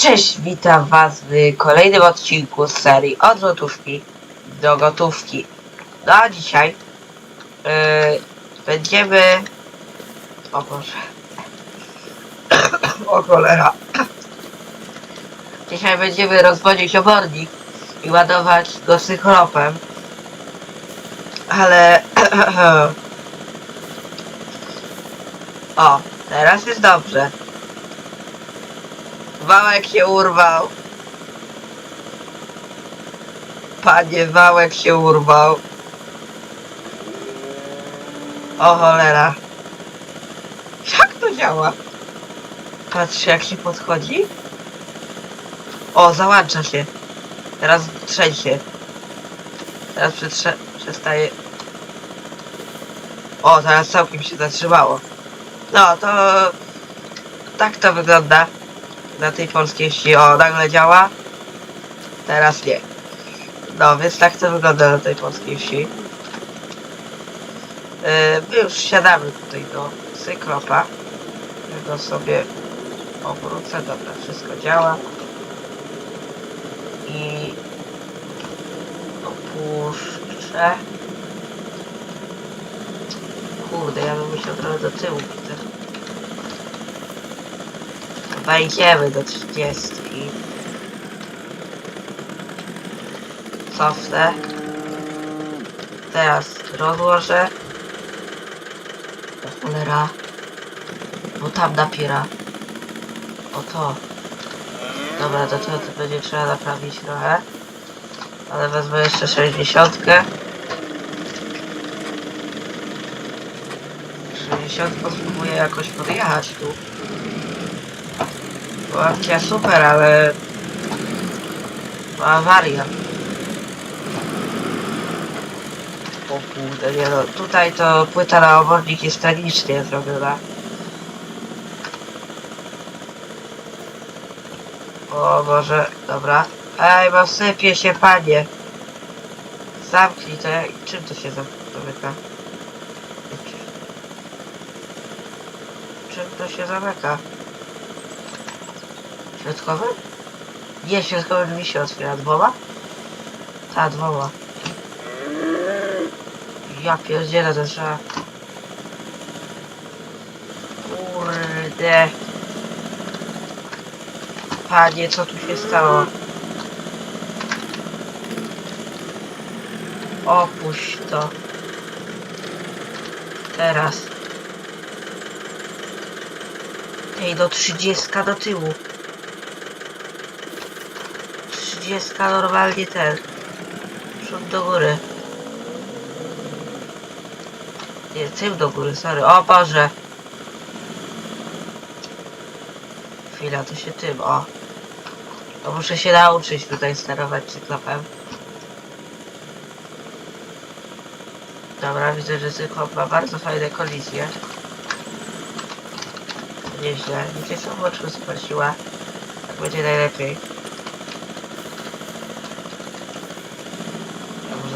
cześć, witam was w kolejnym odcinku z serii od złotówki do gotówki. No a dzisiaj yy, będziemy... O Boże. o cholera. Dzisiaj będziemy rozwodzić obornik i ładować go sychropem. Ale... o, teraz jest dobrze. Wałek się urwał. Panie, wałek się urwał. O cholera. Jak to działa? Patrz jak się podchodzi. O, załącza się. Teraz trzęsie. Teraz przetrze przestaje. O, teraz całkiem się zatrzymało. No, to... Tak to wygląda na tej polskiej wsi. O, nagle działa. Teraz nie. No, więc tak to wygląda na tej polskiej wsi. Yy, my już siadamy tutaj do cyklopa. Ja go sobie obrócę. Dobra, wszystko działa. I opuszczę. Kurde, ja bym musiał trochę do tyłu widzę. Wejdziemy do 30. Cofnę. Teraz rozłożę. O cholera. Bo tam napiera. O to. Dobra, do tego to będzie trzeba naprawić trochę. Ale wezmę jeszcze 60. 60 spróbuję jakoś podjechać tu. Bo akcja super, ale... To awaria. O kurde, nie no. Tutaj to płyta na obornik jest tragicznie zrobiona. O Boże, dobra. Ej, bo sypie się, panie. Zamknij to. Czym to się zam- zamyka? Czym to się zamyka? Środkowy? Nie, środkowe drzwi się otwiera. Dwoma? Ta, dwoma. Ja pierdzielę, to trzeba... Kurde. Panie, co tu się stało? Opuść to. Teraz. Ej, do 30 do tyłu. 30 normalnie ten. Przód do góry. Nie, tył do góry, sorry. O Boże. Chwila, to się tym, o. To muszę się nauczyć tutaj sterować cyklopem. Dobra, widzę, że cyklop ma bardzo fajne kolizje. Nieźle. Gdzie są oczy spłaciła? Tak będzie najlepiej.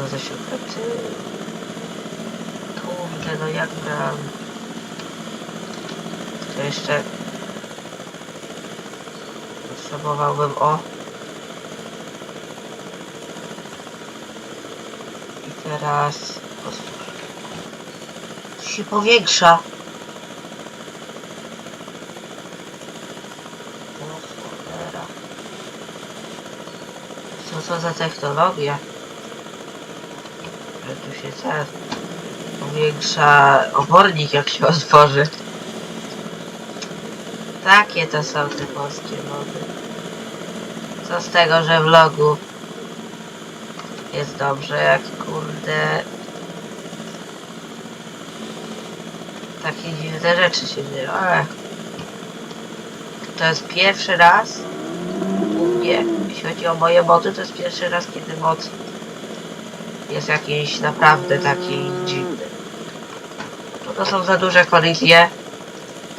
Ja Można za środka ty... Kurde, no jak gram... To jeszcze... Potrzebowałbym o... I teraz... Się powiększa. Co to za technologia? Tu się teraz powiększa obornik jak się otworzy. Takie to są te polskie mody. Co z tego, że w logu jest dobrze, jak kurde takie dziwne rzeczy się dzieją, ale to jest pierwszy raz u mnie, jeśli chodzi o moje mody, to jest pierwszy raz, kiedy mod jest jakiś naprawdę taki dziwny. To, to są za duże kolizje.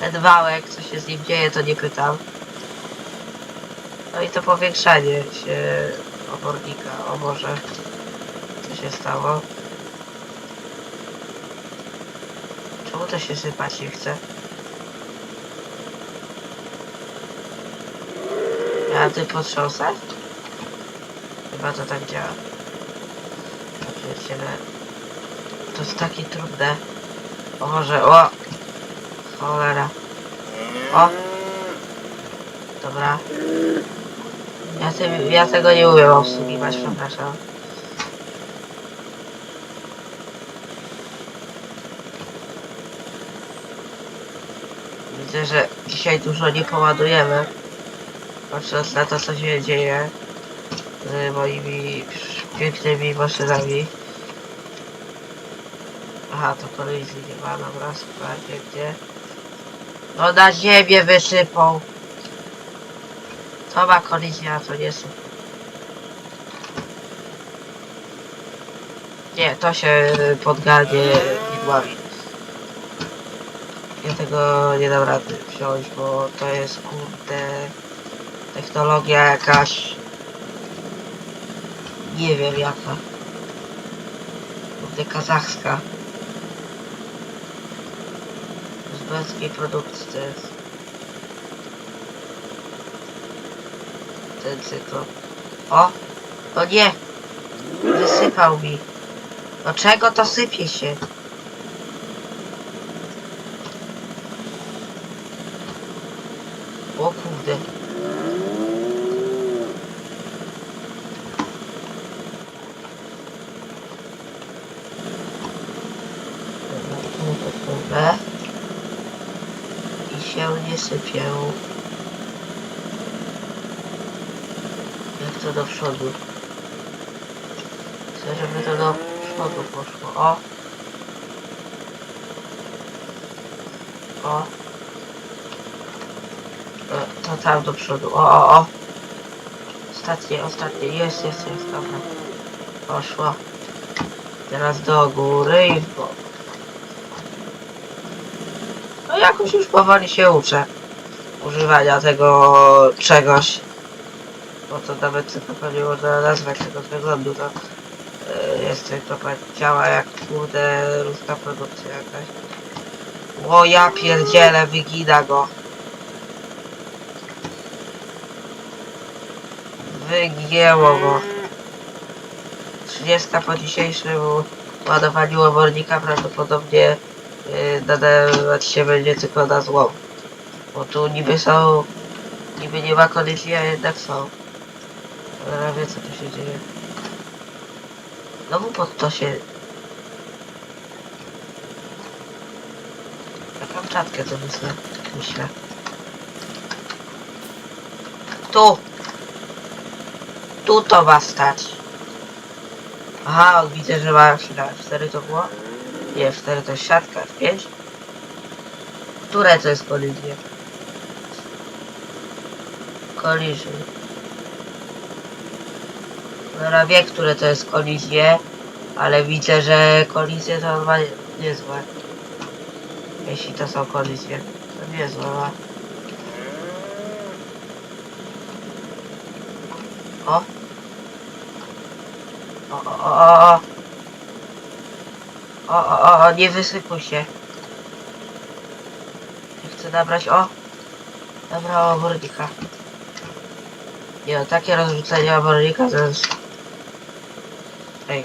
Ten wałek, co się z nim dzieje, to nie pytam. No i to powiększanie się obornika. O co się stało? Czemu to się sypać nie chce? Ja ty potrząsasz? Chyba to tak działa. To jest takie trudne. O może, o! Cholera. O! Dobra. Ja, tym, ja tego nie umiem obsługiwać, przepraszam. Widzę, że dzisiaj dużo nie poładujemy. Patrząc na to, co się dzieje z moimi pięknymi maszynami. Aha, to kolizji nie ma, dobra, super, pięknie. No na ziemię wysypał. To ma kolizja, to nie są. Nie, to się podgarnie widłami. Ja tego nie dam rady wziąć, bo to jest kurde technologia jakaś nie wiem jaka. Kurde kazachska. Uzbeckiej produkcji to jest. Ten cykl o! No nie! Wysypał mi. Do czego to sypie się O kurde. Dobra. I się nie sypię. Jak to do przodu? Chcę, żeby to do przodu poszło. O! O! E, To tam do przodu. O, o, o. Ostatnie, ostatnie. Jest, jest, jest. Dobra. Poszło. Teraz do góry i w bok. No jakoś już powoli się uczę używania tego czegoś. Bo to nawet tylko pewnie można nazwać tego z wyglądu. To e, jest tylko działa jak kurde ruska produkcja jakaś. O ja pierdzielę, wygina go. Wygięło go. 30 po dzisiejszym ładowaniu obornika prawdopodobnie yy, nadawać się będzie tylko na złom. Bo tu niby są, niby nie ma kolizji, a jednak są. Ale wie co tu się dzieje. Znowu pod to się... Na Kamczatkę to myślę. myślę. Tu! Tu to ma stać. Aha, widzę, że ma chwila. 4 to było? Nie, 4 to jest siatka. 5? Które to jest kolizja? Collision. Dobra, wie, które to jest kolizje, ale widzę, że kolizje to nie- niezłe. Jeśli to są kolizje, to niezłe ma. O! O, o, o, o, o. O, o, o, o, nie wysypuj się. Nie chcę nabrać, o. Dobra, obornika. Nie no, takie rozrzucenie obornika to jest... Ej.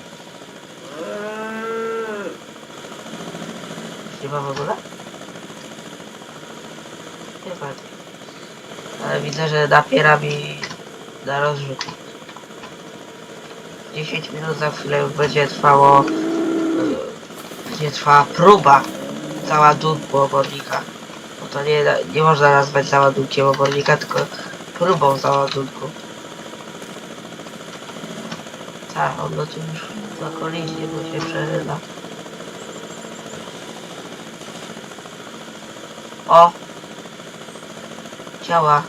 Ma w ogóle? Nie ma. Ale widzę, że napiera mi na rozrzut. 10 minut za chwilę będzie trwało e, będzie trwała próba załadunku obornika. Bo to nie, nie można nazwać załadunkiem obornika, tylko próbą załadunku. Tak, tu już na kolizję, bo się przerywa. O! Działa.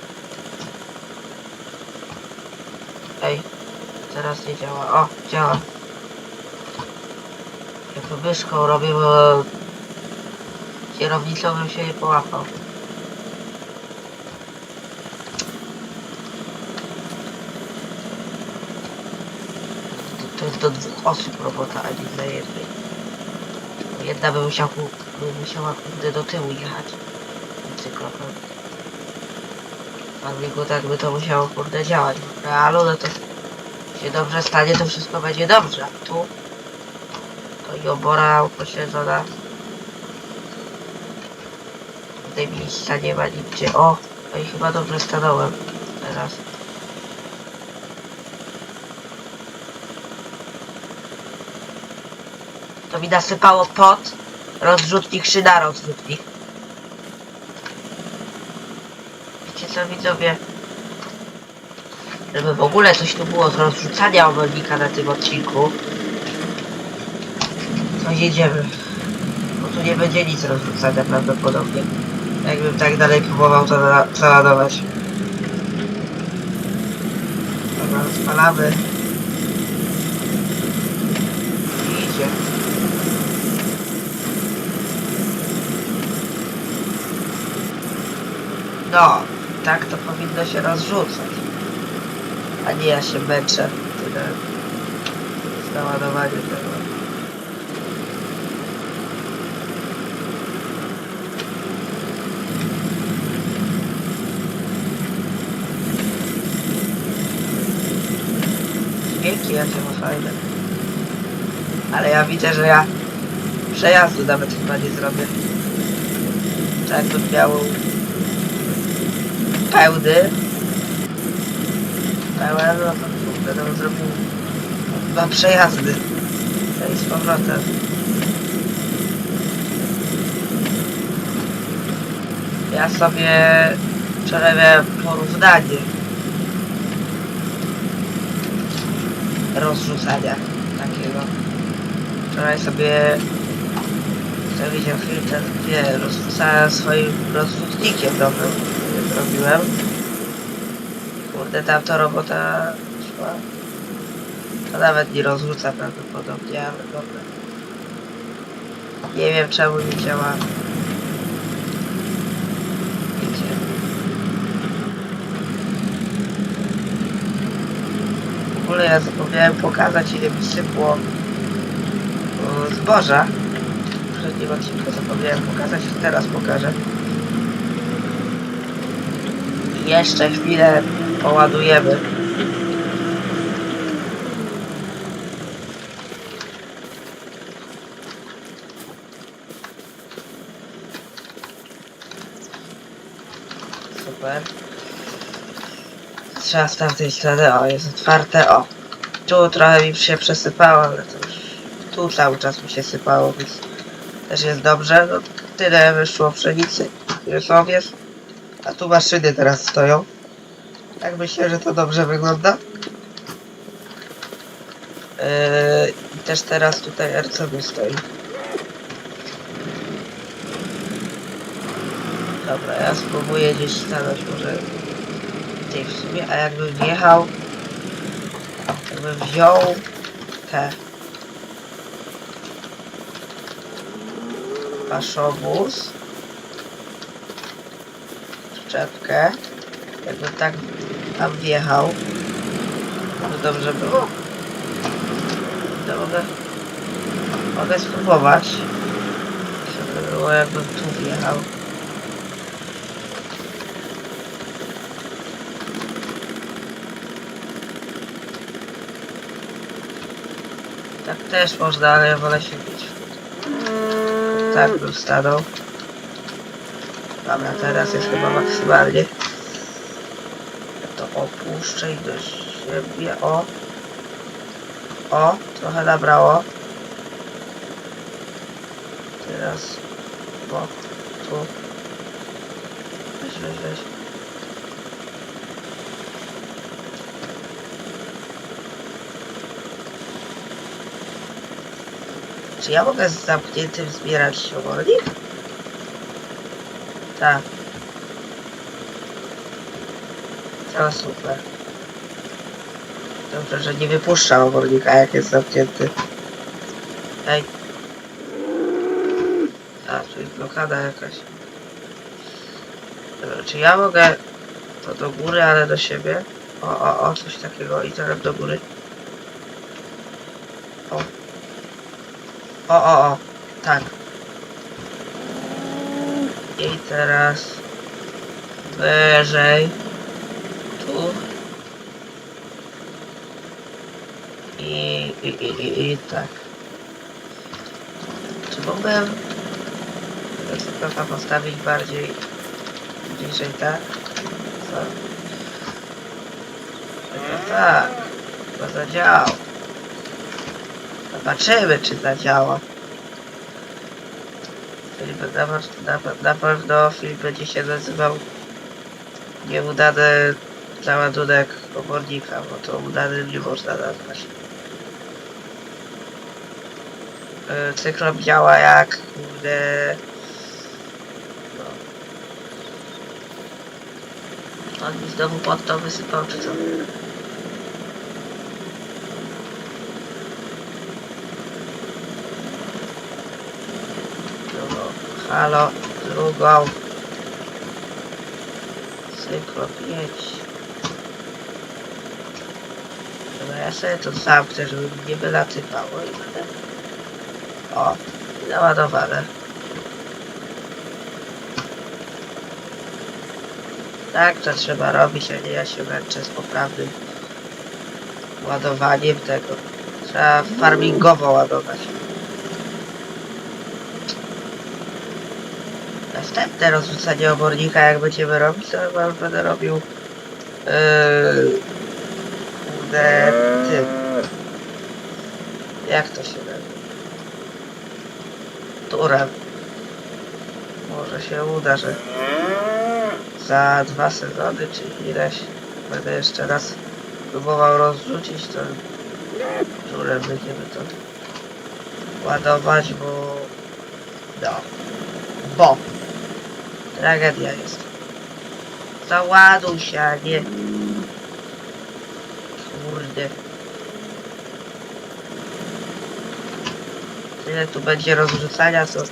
Ej, teraz nie działa. O, działa. Ja to myszką robię, bo kierownicą bym się nie połapał. To, to jest do dwóch osób robota, a nie dla jednej. Jedna by musiała, by musiała kurde do tyłu jechać. Cyklopem. Na biegu tak by to musiało kurde działać. Realu no to się dobrze stanie, to wszystko będzie dobrze. A tu to i obora upośledzona. Tutaj miejsca nie ma nigdzie. O, no i chyba dobrze stanąłem teraz. To mi nasypało pod rozrzutnik szyna rozrzutnik. Wiecie co widzowie? Żeby w ogóle coś tu było z rozrzucania obornika na tym odcinku. To jedziemy. Bo tu nie będzie nic rozrzucania prawdopodobnie. Jakbym tak dalej próbował to zaladować. Dobra, spalamy. I idzie. No, tak to powinno się rozrzucać. A nie ja się męczę tyle z naładowaniem tego. Dźwięki jakie ma fajne. Ale ja widzę, że ja przejazdu nawet chyba nie zrobię. Tak bym miał pełny. Pełen, no to kurde, to bym zrobił dwa przejazdy. To i z powrotem. Ja sobie przelewię porównanie rozrzucania takiego. Wczoraj sobie zrobiłem filtr, gdzie rozrzucałem swoim rozrzutnikiem który zrobiłem. Kurde, tam to robota szła. To nawet nie rozrzuca prawdopodobnie, ale dobra. Nie wiem czemu nie działa. W ogóle ja zapomniałem pokazać ile mi sypło o, zboża. W poprzednim odcinku zapomniałem pokazać, teraz pokażę. Jeszcze chwilę poładujemy. Super. Trzeba z tamtej strony, o jest otwarte, o. Tu trochę mi się przesypało, ale to już tu cały czas mi się sypało, więc też jest dobrze. No, tyle wyszło pszenicy, jest owiec, a tu maszyny teraz stoją. Tak myślę, że to dobrze wygląda. Yy, I też teraz tutaj RCB stoi. Dobra, ja spróbuję gdzieś stanąć może gdzieś w sumie, a jakbym wjechał, jakbym wziął te paszowóz, przyczepkę, jakbym tak tam wjechał, to dobrze było. To mogę, mogę spróbować, żeby było jakbym tu wjechał. Tak też można, ale ja wolę się bić. Tak bym stanął. Dobra, teraz jest chyba maksymalnie. Ja to opuszczę i do siebie. O. O, trochę nabrało. Teraz bok, tu. Weź, weź, weź. Czy ja mogę z zamkniętym zbierać obornik? Tak. To super. Dobrze, że nie wypuszcza obornika jak jest zamknięty. Ej. A, tu jest blokada jakaś. Dobra, czy ja mogę to do góry, ale do siebie? O, o, o, coś takiego i teraz do góry. O. O, o, o. Tak. I teraz wyżej. tu. I, i, i, i, i tak. Czy tego cyklopra postawić bardziej bliżej, tak? Co? Chyba tak. Chyba zadziała. Zobaczymy, czy zadziała. Film, na, pewno film będzie się nazywał Nieudany załadunek komornika, bo to udanym nie można nazwać. Yy, Cyklop działa jak kurde... No. On mi znowu pod to wysypał, czy co? No, halo, drugą. Cyklop, jedź. Dobra, ja sobie to zamknę, żeby mi nie wylatywało i będę... O, naładowane. Tak to trzeba robić, a nie ja się męczę z poprawnym ładowaniem tego. Trzeba farmingowo ładować. Następne rozrzucanie obornika, jak będziemy robić, to chyba już będę robił yy, kurde. Jak to się nazywa? Turem. Może się uda, że za dwa sezony, czy ileś będę jeszcze raz próbował rozrzucić, to turem będziemy to ładować, bo no, bo tragedia jest. Załaduj się, a nie kurde. Tyle tu będzie rozrzucania, co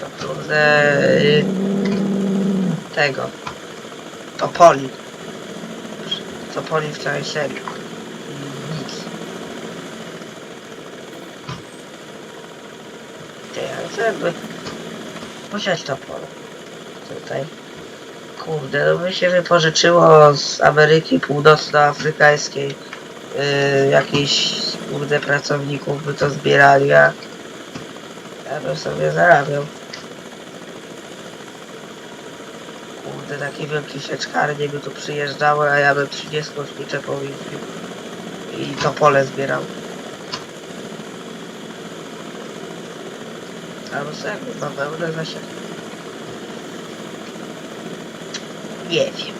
co kurde y, tego Topoli Topoli w całej serii I nic Jakby posiać Topole tutaj kurde, no by się wypożyczyło z Ameryki Północnoafrykańskiej yy, jakichś kurde pracowników by to zbierali, a ja bym sobie zarabiał. Kurde, takie wielkie sieczkarnie by tu przyjeżdżały, a ja bym 30 szpiczepą jeździł i to pole zbierał. Albo sobie jakby bawełnę zasiadł. Nie wiem.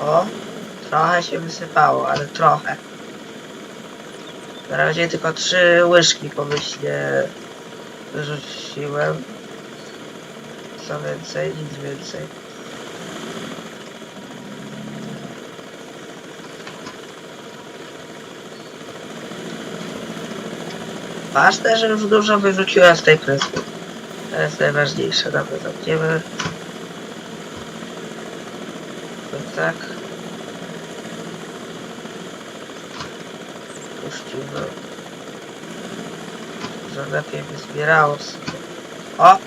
O, trochę się wysypało, ale trochę. Na razie tylko trzy łyżki pomyślnie wyrzuciłem. Co więcej, nic więcej. Ważne, że już dużo wyrzuciłem z tej kreski. To jest najważniejsze. Dobra, zamkniemy. Tak. Puścimy. Że lepiej by zbierało sobie. O!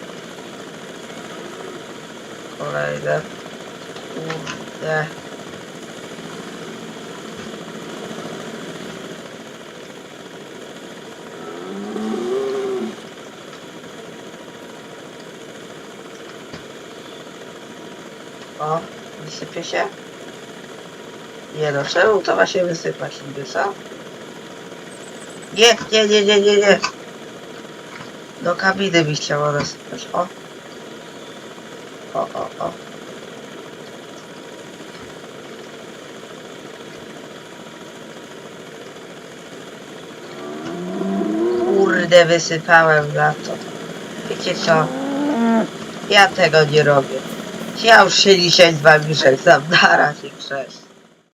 Kolejne. Kurde. O, wysypie się? Nie no, czemu to ma się wysypać niby, co? Nie, nie, nie, nie, nie, nie. Do kabiny mi chciało nasypać, o. O, o, o. Kurde, wysypałem na to. Wiecie co? Ja tego nie robię. Ja już się dzisiaj z wami żegnam. Na razie, cześć.